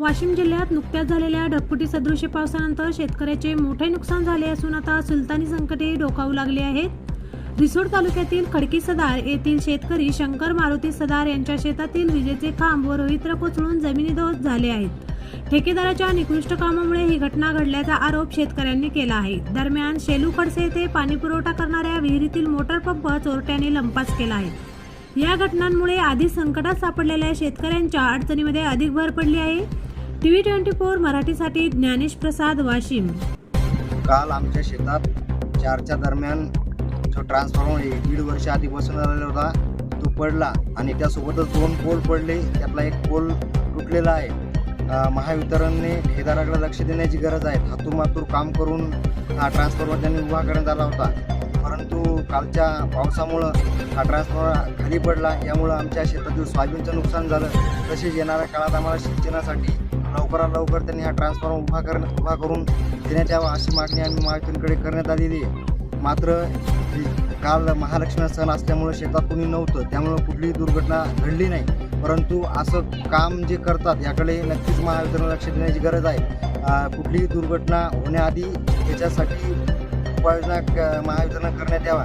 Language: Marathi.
वाशिम जिल्ह्यात नुकत्याच झालेल्या ढगफुटी सदृश्य पावसानंतर शेतकऱ्याचे मोठे नुकसान झाले असून आता सुलतानी संकटे डोकावू लागले आहेत. रिसोड तालुक्यातील खडकी सदार येथील शेतकरी शंकर मारुती सदार यांच्या शेतातील विजेचे खांब व रोहित्र कोसळून जमिनीदोष झाले आहेत. ठेकेदाराच्या निकृष्ट कामामुळे ही घटना घडल्याचा आरोप शेतकऱ्यांनी केला आहे. दरम्यान शेलू खडसे येथे पाणी पुरवठा करणाऱ्या विहिरीतील मोटर पंप चोरट्याने लंपास केला आहे. या घटनांमुळे आधी संकटात सापडलेल्या शेतकऱ्यांच्या अडचणीमध्ये अधिक भर पडली आहे. टीव्ही ट्वेंटी फोर मराठीसाठी ज्ञानेश प्रसाद वाशिम. काल आमच्या शेतात चारच्या दरम्यान जो ट्रान्सफॉर्मर आहे दीड वर्ष आधी बसून आलेला होता तो पडला आणि त्यासोबतच दोन पोल पडले. त्यातला एक पोल तुटलेला आहे. महावितरणने ठेकेदाराकडे लक्ष देण्याची गरज आहे. हातूमातूर काम करून हा ट्रान्सफॉर्मर त्यांनी उभा करण्यात आला होता. परंतु कालच्या पावसामुळं हा ट्रान्सफॉर्मर खाली पडला. यामुळं आमच्या शेतातील सोयाबीनचं नुकसान झालं. तसेच येणाऱ्या काळात आम्हाला सिंचनासाठी लवकरात लवकर त्यांनी हा ट्रान्सफॉर्मर उभा कर उभा करून देण्यात यावा अशी मागणी आम्ही महावितरणकडे करण्यात आलेली आहे. मात्र काल महालक्ष्मी सण असल्यामुळं शेतात कोणी नव्हतं त्यामुळं कुठलीही दुर्घटना घडली नाही. परंतु असं काम जे करतात याकडे नक्कीच महावितरण लक्ष देण्याची गरज आहे. कुठलीही दुर्घटना होण्याआधी याच्यासाठी उपाययोजना क- महावितरण करण्यात यावा